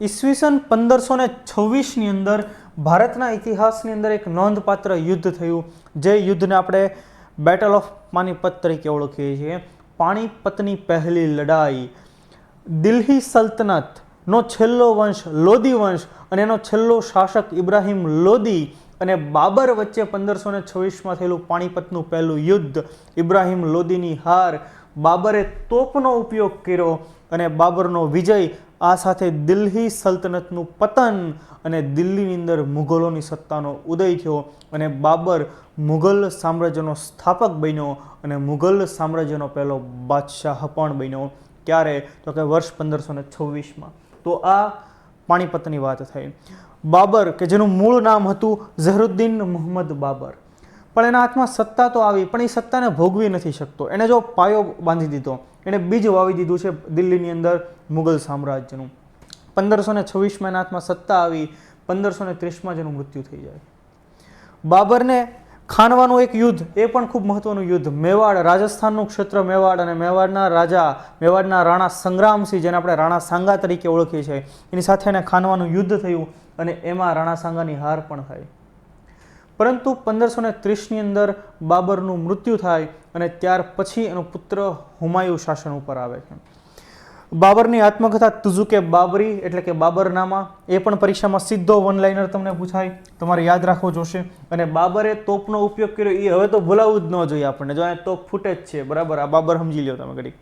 ઈસવીસન પંદરસો ને છવ્વીસની અંદર ભારતના ઇતિહાસની અંદર એક નોંધપાત્ર યુદ્ધ થયું. જે યુદ્ધને આપણે બેટલ ઓફ પાણીપત તરીકે ઓળખીએ છીએ. પાણીપતની પહેલી લડાઈ. દિલ્હી સલ્તનતનો છેલ્લો વંશ લોદી વંશ અને એનો છેલ્લો શાસક ઇબ્રાહિમ લોદી અને બાબર વચ્ચે પંદરસો ને છવ્વીસમાં થયેલું પાણીપતનું પહેલું યુદ્ધ ઇબ્રાહિમ લોદીની હાર બાબરે તોપનો ઉપયોગ કર્યો અને બાબરનો વિજય આ સાથે દિલ્હી સલ્તનતનું પતન અને દિલ્હીની અંદર મુગલોની સત્તાનો ઉદય થયો અને બાબર મુગલ સામ્રાજ્યનો સ્થાપક બન્યો અને મુગલ સામ્રાજ્યનો પહેલો બાદશાહ પણ બન્યો. ક્યારે? તો કે વર્ષ પંદરસો ને છવ્વીસમાં. તો આ પાણીપતની વાત થઈ. બાબર, કે જેનું મૂળ નામ હતું ઝહરુદ્દીન મુહમ્મદ બાબર. પણ એના હાથમાં સત્તા તો આવી, પણ એ સત્તાને ભોગવી નથી શકતો. એણે જો પાયો બાંધી દીધો એણે બીજ વાવી દીધું છે દિલ્હીની અંદર મુઘલ સામ્રાજ્યનું. પંદરસો ને છવ્વીસમાં એના હાથમાં સત્તા આવી, પંદરસો ને ત્રીસમાં જેનું મૃત્યુ થઈ જાય. બાબરને ખાનવાનું એક યુદ્ધ, એ પણ ખૂબ મહત્વનું યુદ્ધ. મેવાડ, રાજસ્થાનનું ક્ષેત્ર મેવાડ અને મેવાડના રાજા, મેવાડના રાણા સંગ્રામસિંહ જેને આપણે રાણા સાંગા તરીકે ઓળખીએ છીએ, એની સાથે એને ખાનવાનું યુદ્ધ થયું અને એમાં રાણા સાંગાની હાર પણ થઈ પરંતુ પંદરસો ને ત્રીસની અંદર બાબરનું મૃત્યુ થાય અને ત્યાર પછી એનો પુત્ર હુમાયુ શાસન ઉપર આવે છે. બાબરની આત્મકથા તુઝુકે બાબરી એટલે કે બાબરનામા, એ પણ પરીક્ષામાં સીધો વન લાઇનર તમને પૂછાય. તમારે યાદ રાખવો જોશે. અને બાબરે તોપનો ઉપયોગ કર્યો એ હવે તો ભૂલાવવું જ ન જોઈએ આપણને. જો અહીંયા તોપ ફૂટે જ છે. બરાબર? આ બાબર સમજી લ્યો તમે ઘડી